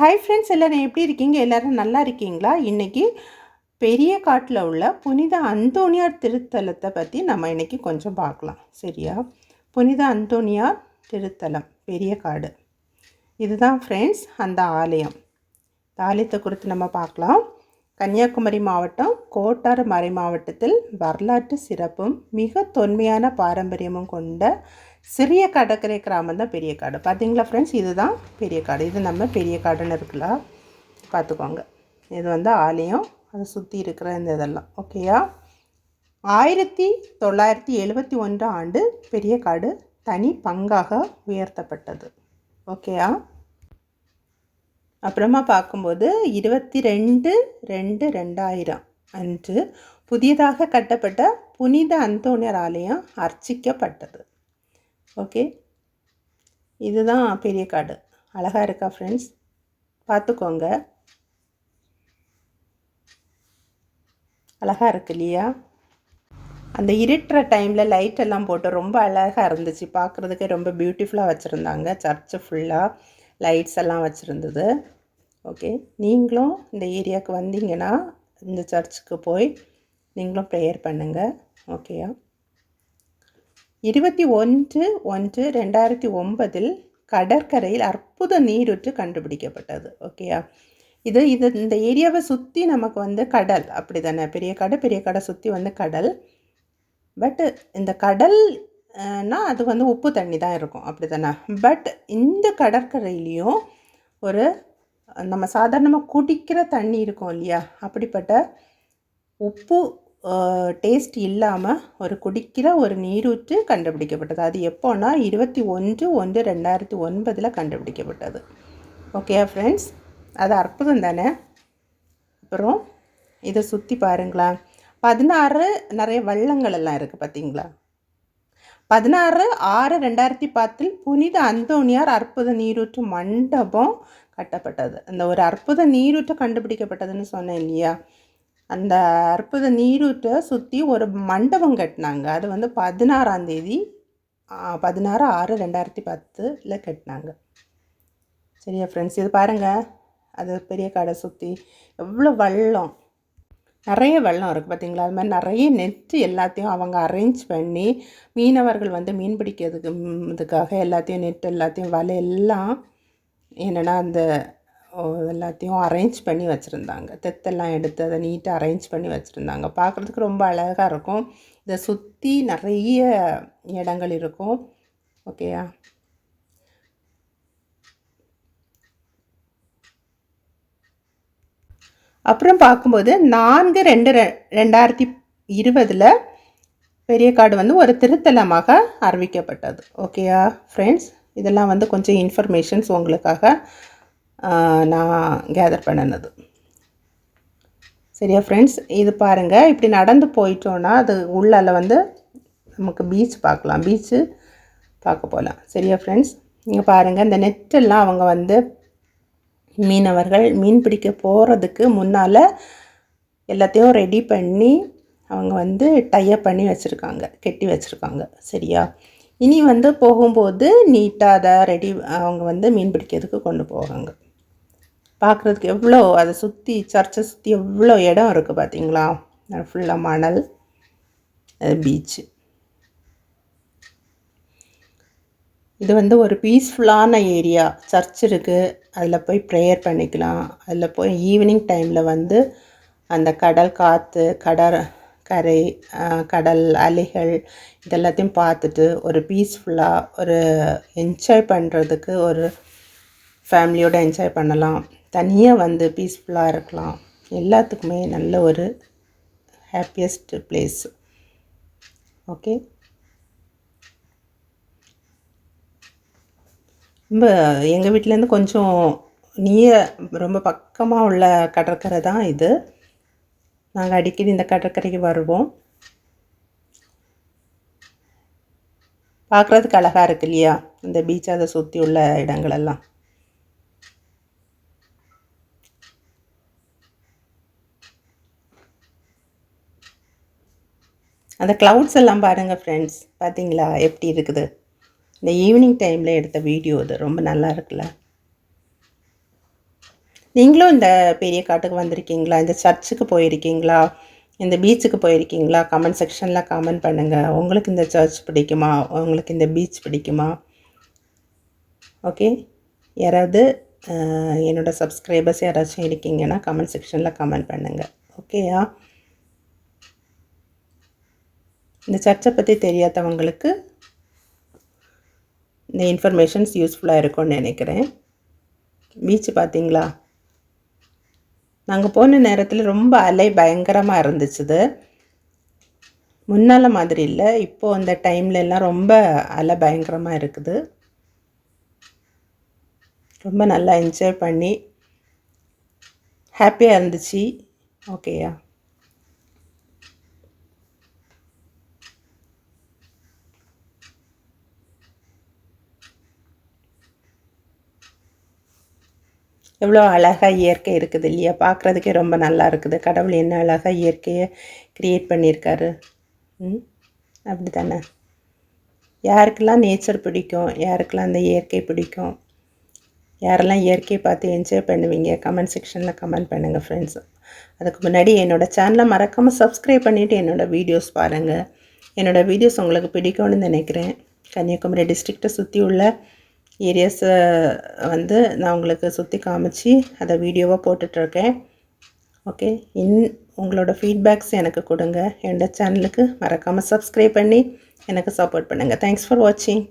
Hi friends எல்லோரும் எப்படி இருக்கீங்க? எல்லோரும் நல்லா இருக்கீங்களா? இன்றைக்கி பெரிய காட்டில் உள்ள புனித அந்தோனியார் திருத்தலத்தை பற்றி நம்ம இன்றைக்கி கொஞ்சம் பார்க்கலாம். சரியா? புனித அந்தோனியார் திருத்தலம் பெரிய காடு. இதுதான் ஃப்ரெண்ட்ஸ் அந்த ஆலயம். இந்த ஆலயத்தை குறித்து நம்ம பார்க்கலாம். கன்னியாகுமரி மாவட்டம் கோட்டாறு மறை மாவட்டத்தில் வரலாற்று சிறப்பும் மிக தொன்மையான பாரம்பரியமும் கொண்ட சிறிய கடற்கரை கிராமம் தான் பெரிய காடு. பார்த்தீங்களா ஃப்ரெண்ட்ஸ் இதுதான் பெரிய காடு. இது நம்ம பெரிய காடுன்னு இருக்குல்ல? பார்த்துக்கோங்க. இது வந்து ஆலயம். அதை சுற்றி இருக்கிற இந்த இதெல்லாம். ஓகேயா ஆயிரத்தி தொள்ளாயிரத்தி எழுபத்தி ஒன்றாம் ஆண்டு பெரிய காடு தனி பங்காக உயர்த்தப்பட்டது. ஓகேயா அப்புறமா பார்க்கும்போது இருபத்தி ரெண்டு ரெண்டு ரெண்டாயிரம். அன்று புதியதாக கட்டப்பட்ட புனித அந்தோணியர் ஆலயம் அர்ச்சிக்கப்பட்டது. ஓகே? இதுதான் பெரிய காடு. அழகாக இருக்கா ஃப்ரெண்ட்ஸ் பார்த்துக்கோங்க. அழகாக இருக்கு இல்லையா? அந்த இருட்டுற டைமில் லைட் எல்லாம் போட்டு ரொம்ப அழகாக இருந்துச்சு. பார்க்குறதுக்கே ரொம்ப பியூட்டிஃபுல்லாக வச்சுருந்தாங்க. சர்ச்சு ஃபுல்லாக லைட்ஸ் எல்லாம் வச்சுருந்தது. ஓகே. நீங்களும் இந்த ஏரியாவுக்கு வந்தீங்கன்னா இந்த சர்ச்சுக்கு போய் நீங்களும் ப்ரேயர் பண்ணுங்கள் ஓகேயா? இருபத்தி ஒன்று ஒன்று ரெண்டாயிரத்தி ஒன்பதில் கடற்கரையில் அற்புத நீரூற்று கண்டுபிடிக்கப்பட்டது. ஓகேயா? இது இது இந்த ஏரியாவை சுற்றி நமக்கு வந்து கடல். அப்படி தானே பெரிய கடை பெரிய கடை சுற்றி வந்து கடல். பட்டு இந்த கடல் கடல்னா அது வந்து உப்பு தண்ணி தான் இருக்கும். அப்படி தானே பட் இந்த கடற்கரையிலையும் ஒரு நம்ம சாதாரணமாக குடிக்கிற தண்ணி இருக்கும் இல்லையா? அப்படிப்பட்ட உப்பு டேஸ்ட் இல்லாமல் ஒரு குடிக்கிற ஒரு நீரூற்று கண்டுபிடிக்கப்பட்டது. அது எப்போனா இருபத்தி ஒன்று ஒன்று ரெண்டாயிரத்தி ஒன்பதில் கண்டுபிடிக்கப்பட்டது. ஓகே ஃப்ரெண்ட்ஸ் அது அற்புதம் தானே? அப்புறம் இதை சுற்றி பாருங்களேன். பதினாறு நிறைய வள்ளங்கள் எல்லாம் இருக்குது பார்த்தீங்களா? பதினாறு ஆறு ரெண்டாயிரத்தி பத்தில் புனித அந்தோனியார் அற்புத நீரூற்று மண்டபம் கட்டப்பட்டது. அந்த ஒரு அற்புத நீரூற்று கண்டுபிடிக்கப்பட்டதுன்னு சொன்னேன் இல்லையா? அந்த அற்புத நீரூற்றை சுற்றி ஒரு மண்டபம் கட்டினாங்க. அது வந்து பதினாறாம் தேதி பதினாறு ஆறு ரெண்டாயிரத்தி பத்தில் கட்டினாங்க. சரியா ஃப்ரெண்ட்ஸ் இது பாருங்கள் அது பெரிய கடை சுற்றி எவ்வளோ வெள்ளம். நிறைய வெள்ளம் இருக்குது பார்த்தீங்களா அது மாதிரி நிறைய நெட்டு எல்லாத்தையும் அவங்க அரேஞ்ச் பண்ணி மீனவர்கள் வந்து மீன் பிடிக்கிறதுக்கு இதுக்காக எல்லாத்தையும் நெட் எல்லாத்தையும் வலை எல்லாம் என்னென்னா அந்த எல்லாத்தையும் அரேஞ்ச் பண்ணி வச்சுருந்தாங்க. தெத்தெல்லாம் எடுத்து அதை நீட்டாக அரேஞ்ச் பண்ணி வச்சுருந்தாங்க. பார்க்குறதுக்கு ரொம்ப அழகாக இருக்கும். இதை சுற்றி நிறைய இடங்கள் இருக்கும். ஓகேயா அப்புறம் பார்க்கும்போது நான்கு ரெண்டு ரெ ரெண்டாயிரத்தி இருபதில் பெரிய காடு வந்து ஒரு திருத்தலமாக அறிவிக்கப்பட்டது. ஓகேயா ஃப்ரெண்ட்ஸ் இதெல்லாம் வந்து கொஞ்சம் இன்ஃபர்மேஷன்ஸ் உங்களுக்காக நான் கேதர் பண்ணினது. சரியா ஃப்ரெண்ட்ஸ் இது பாருங்கள் இப்படி நடந்து போயிட்டோன்னா அது உள்ளால் வந்து நமக்கு பீச் பார்க்கலாம். பீச்சு பார்க்க போகலாம் சரியா ஃப்ரெண்ட்ஸ் இங்கே பாருங்கள் இந்த நெட்டெல்லாம் அவங்க வந்து மீனவர்கள் மீன் பிடிக்க போகிறதுக்கு முன்னால் எல்லாத்தையும் ரெடி பண்ணி அவங்க வந்து டையப் பண்ணி வச்சுருக்காங்க கெட்டி வச்சுருக்காங்க. சரியா? இனி வந்து போகும்போது நீட்டாக அதை ரெடி அவங்க வந்து மீன் பிடிக்கிறதுக்கு கொண்டு போவாங்க பார்க்குறதுக்கு எவ்வளோ அதை சுற்றி சர்ச்சை சுற்றி எவ்வளோ இடம் இருக்குது பார்த்தீங்களா ஃபுல்லாக மணல் பீச்சு இது வந்து ஒரு பீஸ்ஃபுல்லான ஏரியா சர்ச் இருக்குது அதில் போய் ப்ரேயர் பண்ணிக்கலாம். அதில் போய் ஈவினிங் டைமில் வந்து அந்த கடல் காற்று கடல் கரை கடல் அலைகள் இதெல்லாத்தையும் பார்த்துட்டு ஒரு பீஸ்ஃபுல்லாக ஒரு என்ஜாய் பண்ணுறதுக்கு ஒரு ஃபேமிலியோடு என்ஜாய் பண்ணலாம். தனியாக வந்து பீஸ்ஃபுல்லாக இருக்கலாம். எல்லாத்துக்குமே நல்ல ஒரு ஹாப்பியஸ்ட் பிளேஸ் ஓகே ரொம்ப எங்கள் வீட்டிலேருந்து கொஞ்சம் நீய ரொம்ப பக்கமாக உள்ள கடற்கரை தான் இது. நாங்கள் அடிக்கடி இந்த கடற்கரைக்கு வருவோம். பார்க்குறதுக்கு அழகாக இருக்கு இல்லையா? இந்த பீச் அதை சுற்றி உள்ள இடங்களெல்லாம். அந்த க்ளவுட்ஸ் எல்லாம் பாருங்கள் ஃப்ரெண்ட்ஸ் பார்த்தீங்களா எப்படி இருக்குது? இந்த ஈவினிங் டைமில் எடுத்த வீடியோ அது. ரொம்ப நல்லா இருக்குல்ல? நீங்களும் இந்த பெரிய காட்டுக்கு வந்திருக்கீங்களா? இந்த சர்ச்சுக்கு போயிருக்கீங்களா? இந்த பீச்சுக்கு போயிருக்கீங்களா? கமெண்ட் செக்ஷனில் கமெண்ட் பண்ணுங்கள் உங்களுக்கு இந்த சர்ச் பிடிக்குமா? உங்களுக்கு இந்த பீச் பிடிக்குமா? ஓகே யாராவது என்னோடய சப்ஸ்கிரைபர்ஸ் யாராச்சும் இருக்கீங்கன்னா கமெண்ட் செக்ஷனில் கமெண்ட் பண்ணுங்கள் ஓகேயா இந்த சர்ச்சை பற்றி தெரியாதவங்களுக்கு இந்த இன்ஃபர்மேஷன்ஸ் யூஸ்ஃபுல்லாக இருக்கும்னு நினைக்கிறேன். பீச் பார்த்தீங்களா நாங்கள் போன நேரத்தில் ரொம்ப அலை பயங்கரமாக இருந்துச்சுது. முன்னால் மாதிரி இல்லை இப்போது அந்த டைம்லலாம் ரொம்ப அலை பயங்கரமாக இருக்குது. ரொம்ப நல்லா என்ஜாய் பண்ணி ஹாப்பியாக இருந்துச்சு. ஓகேயா எவ்வளோ அழகாக இயற்கை இருக்குது இல்லையா? பார்க்குறதுக்கே ரொம்ப நல்லா இருக்குது. கடவுள் என்ன அழகாக இயற்கையை க்ரியேட் பண்ணியிருக்காரு. ம்? அப்படி தானே யாருக்கெல்லாம் நேச்சர் பிடிக்கும்? யாருக்கெல்லாம் அந்த இயற்கை பிடிக்கும்? யாரெல்லாம் இயற்கையை பார்த்து என்ஜாய் பண்ணுவீங்க? கமெண்ட் செக்ஷனில் கமெண்ட் பண்ணுங்கள் ஃப்ரெண்ட்ஸ் அதுக்கு முன்னாடி என்னோடய சேனலை மறக்காமல் சப்ஸ்கிரைப் பண்ணிவிட்டு என்னோடய வீடியோஸ் பாருங்கள் என்னோடய வீடியோஸ் உங்களுக்கு பிடிக்கும்னு நினைக்கிறேன். கன்னியாகுமரி டிஸ்ட்ரிக்டை சுற்றி உள்ள ஏரியாஸை வந்து நான் உங்களுக்கு சுற்றி காமிச்சு அதை வீடியோவாக போட்டுட்ருக்கேன். ஓகே இன் உங்களோட ஃபீட்பேக்ஸ் எனக்கு கொடுங்க. என்னோடய சேனலுக்கு மறக்காமல் சப்ஸ்கிரைப் பண்ணி எனக்கு சப்போர்ட் பண்ணுங்கள் தேங்க்ஸ் ஃபார் வாட்சிங்